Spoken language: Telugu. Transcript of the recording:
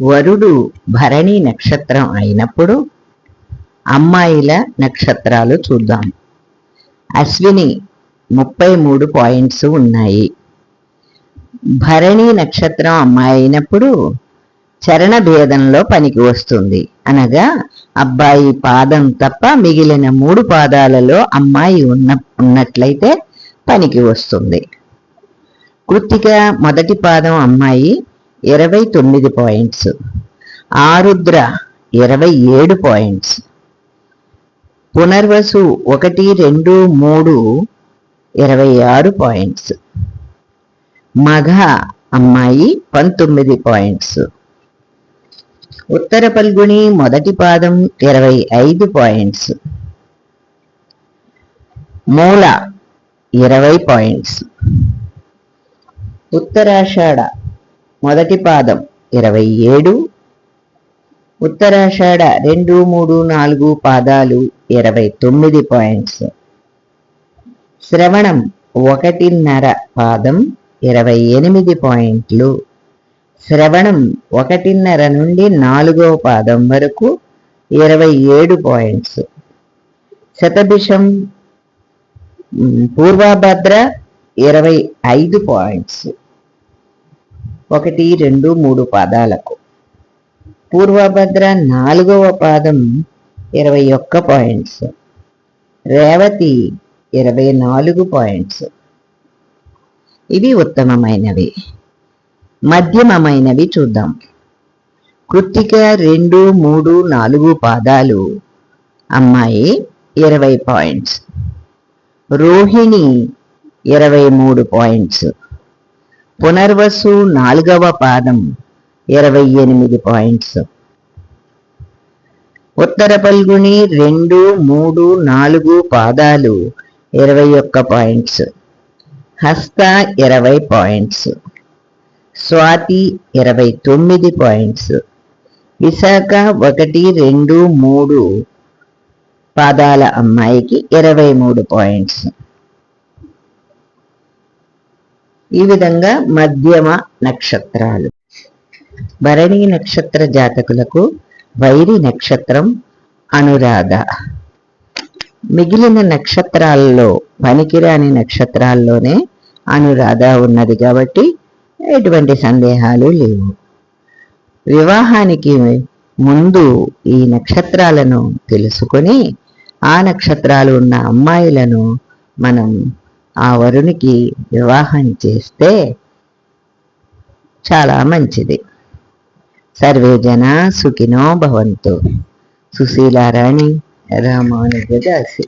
వరుడు భరణి నక్షత్రం అయినప్పుడు అమ్మాయిల నక్షత్రాలు చూద్దాం. అశ్విని ముప్పై మూడు పాయింట్స్ ఉన్నాయి. భరణి నక్షత్రం అమ్మాయి అయినప్పుడు చరణ భేదంలో పనికి వస్తుంది. అనగా అబ్బాయి పాదం తప్ప మిగిలిన మూడు పాదాలలో అమ్మాయి ఉన్న ఉన్నట్లయితే పనికి వస్తుంది. కృత్తిక మొదటి పాదం అమ్మాయి ఇరవై తొమ్మిది పాయింట్స్. ఆరుద్ర ఇరవై ఏడు పాయింట్స్. పునర్వసు ఒకటి రెండు మూడు ఇరవై ఆరు పాయింట్స్. మగ అమ్మాయి పంతొమ్మిది పాయింట్స్. ఉత్తర పల్గుని మొదటి పాదం ఇరవై ఐదు పాయింట్స్. మూల ఇరవై పాయింట్స్. ఉత్తరాషాఢ మొదటి పాదం ఇరవై ఏడు. ఉత్తరాషాఢ రెండు మూడు నాలుగు పాదాలు ఇరవై తొమ్మిది పాయింట్స్. శ్రవణం ఒకటిన్నర పాదం ఇరవై ఎనిమిది పాయింట్లు. శ్రవణం ఒకటిన్నర నుండి నాలుగవ పాదం వరకు ఇరవై ఏడు పాయింట్స్. శతభిషం పూర్వభద్ర ఇరవై ఐదు పాయింట్స్. ఒకటి రెండు మూడు పాదాలకు. పూర్వభద్ర నాలుగవ పాదం ఇరవై ఒక్క పాయింట్స్. రేవతి ఇరవై నాలుగు పాయింట్స్. ఇవి ఉత్తమమైనవి. మధ్యమమైనవి చూద్దాం. కృత్తిక రెండు మూడు నాలుగు పాదాలు. అమ్మాయి ఇరవై పాయింట్స్. రోహిణి ఇరవై మూడు పాయింట్స్. పునర్వసు నాలుగవ పాదం ఇరవై ఎనిమిది పాయింట్స్. ఉత్తర పల్గుని రెండు మూడు నాలుగు పాదాలు ఇరవై ఒక్క పాయింట్స్. హస్త ఇరవై పాయింట్స్. స్వాతి ఇరవై తొమ్మిది పాయింట్స్. విశాఖ ఒకటి రెండు మూడు పాదాల అమ్మాయికి ఇరవై మూడు పాయింట్స్. ఈ విధంగా మధ్యమ నక్షత్రాలు. భరణి నక్షత్ర జాతకులకు వైరి నక్షత్రం అనురాధ. మిగిలిన నక్షత్రాల్లో పనికిరాని నక్షత్రాల్లోనే అనురాధ ఉన్నది కాబట్టి ఎటువంటి సందేహాలు లేవు. వివాహానికి ముందు ఈ నక్షత్రాలను తెలుసుకొని ఆ నక్షత్రాలు ఉన్న అమ్మాయిలను మనం ఆ వరునికి వివాహం చేస్తే చాలా మంచిది. సర్వే జన సుఖినో భవంతు. సుశీలారాణి రామానుజదాసి